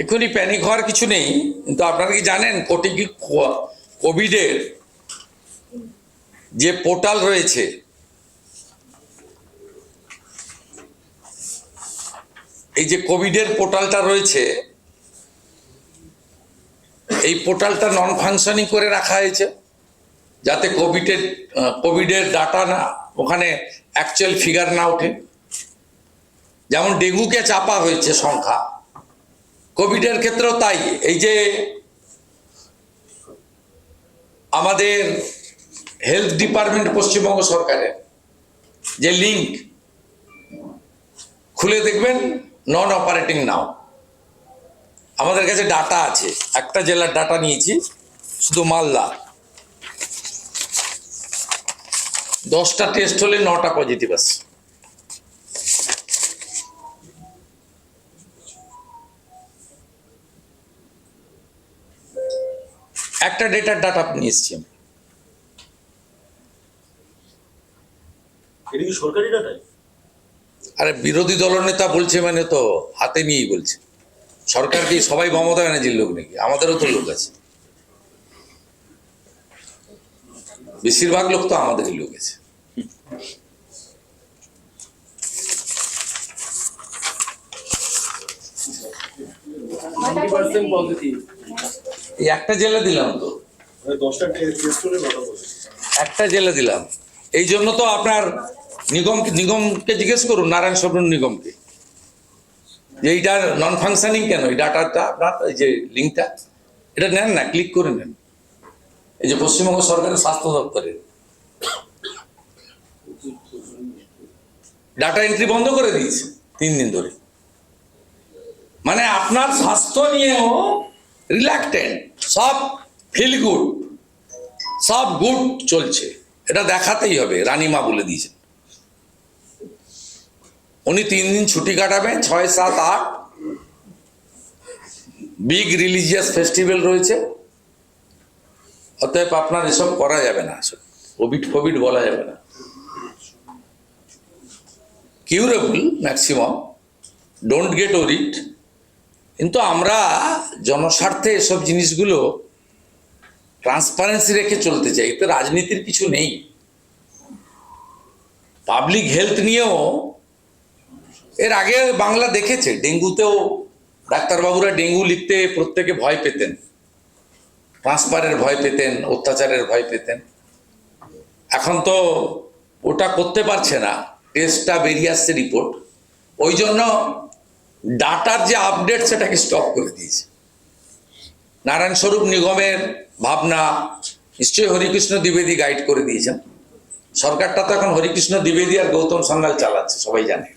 এক্ষুনি প্যানিক হওয়ার কিছু নেই, কিন্তু আপনারা কি জানেন কোটি কি কোভিডের যে পোর্টাল রয়েছে, এই যে কোভিডের পোর্টালটা রয়েছে, এই পোর্টালটা নন ফাংশনিং করে রাখা হয়েছে, যাতে কোভিডের কোভিডের ডাটা না, ওখানে অ্যাকচুয়াল ফিগার না ওঠে। যেমন ডেঙ্গুকে চাপা হয়েছে সংখ্যা। কোভিডের ক্ষেত্রেও তাই। এই যে আমাদের হেলথ ডিপার্টমেন্ট পশ্চিমবঙ্গ সরকারের যে লিঙ্ক, খুলে দেখবেন নন অপারেটিং নাও আমাদের কাছে ডাটা আছে। একটা জেলার ডাটা নিয়েছি, শুধু মালদা। দশটা টেস্ট হলে নটা পজিটিভ আসছে। একটা ডেটার ডাটা নিয়ে এসছি আমি। আরে বিরোধী দলনেতা বলছে মানে তো হাতে নিয়েই বলছে। সরকার কি সবাই মমতা ব্যানার্জির লোক নাকি? আমাদেরও তো লোক আছে। বেশিরভাগ লোক তো আমাদেরই লোক আছে। পজিটিভ এই একটা জেলা দিলাম তো। মানে একটা জেলা দিলাম। এই জন্য তো আপনার নিগম নিগমকে জিজ্ঞেস করুন নারায়ণ স্বপ্ন নিগমকে। যে এইটা নন ফাংশনিং কেন? এই ডাটাটা আপনার এই যে লিঙ্কটা এটা নেন না ক্লিক করে নেন। এই যে পশ্চিমবঙ্গ সরকারের স্বাস্থ্য দপ্তরের। ডাটা এন্ট্রি বন্ধ করে দিয়েছে তিন দিন ধরে। মানে আপনার স্বাস্থ্য নিয়েও রিল্যাক্টেন্ট সব ফিল গুড সব গুড চলছে। এটা দেখাতেই হবে, রানীমা বলে দিয়েছেন। উনি তিন দিন ছুটি কাটাবেন, ছয়, সাত, আট। বিগ রিলিজিয়াস ফেস্টিভ্যাল রয়েছে। অতএব আপনার এসব করা যাবে না কোভিড ফোভিড বলা যাবে না। Curable maximum don't get worried কিন্তু আমরা জনস্বার্থে এসব জিনিসগুলো ট্রান্সপারেন্সি রেখে চলতে চাই, এতে রাজনীতির কিছু নেই। পাবলিক হেলথ নিয়েও, এর আগে বাংলা দেখেছে, ডেঙ্গুতেও ডাক্তারবাবুরা ডেঙ্গু লিখতে প্রত্যেকে ভয় পেতেন। ট্রান্সফারের ভয় পেতেন, অত্যাচারের ভয় পেতেন। এখন তো ওটা করতে পারছে না টেস্টটা বেরিয়ে আসছে রিপোর্ট ওই জন্য ডাটার যে আপডেট সেটাকে স্টপ করে দিয়েছে। নারায়ণ স্বরূপ নিগমের ভাবনা নিশ্চয়ই হরিকৃষ্ণ দ্বিবেদী গাইড করে দিয়েছেন। সরকারটা তো এখন হরিকৃষ্ণ দ্বিবেদী আর গৌতম সান্যাল চালাচ্ছে, সবাই জানে।